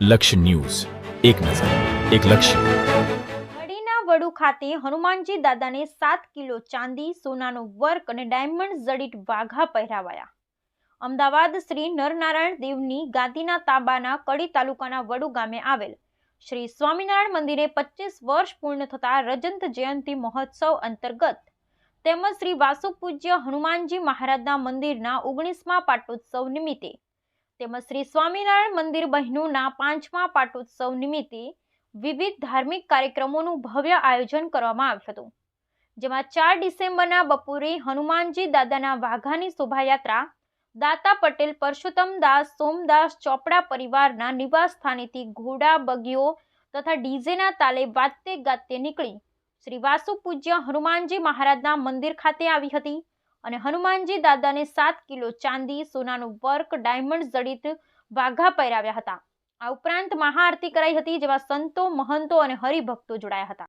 લક્ષ્ય ન્યૂઝ. એક નજર, એક લક્ષ્ય. વડુ ખાતે હનુમાનજી દાદાને સાત કિલો ચાંદી, સોનાનો વર્ક અને ડાયમંડ જડિત વાઘા પહેરાવાયા. અમદાવાદ શ્રી નરનારાયણ દેવની ગાદીના તાબાના કડી તાલુકાના વડુ ગામે આવેલ શ્રી સ્વામિનારાયણ મંદિરે પચીસ વર્ષ પૂર્ણ થતા રજંત જયંતિ મહોત્સવ અંતર્ગત તેમજ શ્રી વાસુ પૂજ્ય હનુમાનજી મહારાજના મંદિરના ઓગણીસમા પાટોત્સવ નિમિત્તે તેમજ શ્રી સ્વામિનારાયણ મંદિર બહેનોના પાંચમા પાટોત્સવ નિમિત્તે વિવિધ ધાર્મિક કાર્યક્રમોનું ભવ્ય આયોજન કરવામાં આવ્યું હતું. જેમાં ચાર ડિસેમ્બરના બપોરે હનુમાનજી દાદાના વાઘાની શોભાયાત્રા, દાતા પટેલ પરસોત્તમ દાસ, સોમદાસ ચોપડા પરિવારના નિવાસ સ્થાનેથી ઘોડા, બગીઓ તથા ડીજેના તાલે વાતે ગાતે નીકળી શ્રી વાસુ પૂજ્ય હનુમાનજી મહારાજના મંદિર ખાતે આવી હતી. અને હનુમાનજી દાદાને સાત કિલો ચાંદી, સોનાનું વર્ક, ડાયમંડ જડિત વાઘા પહેરાવ્યા હતા. આ ઉપરાંત મહાઆરતી કરાઈ હતી જેમાં સંતો, મહંતો અને હરિભક્તો જોડાયા હતા.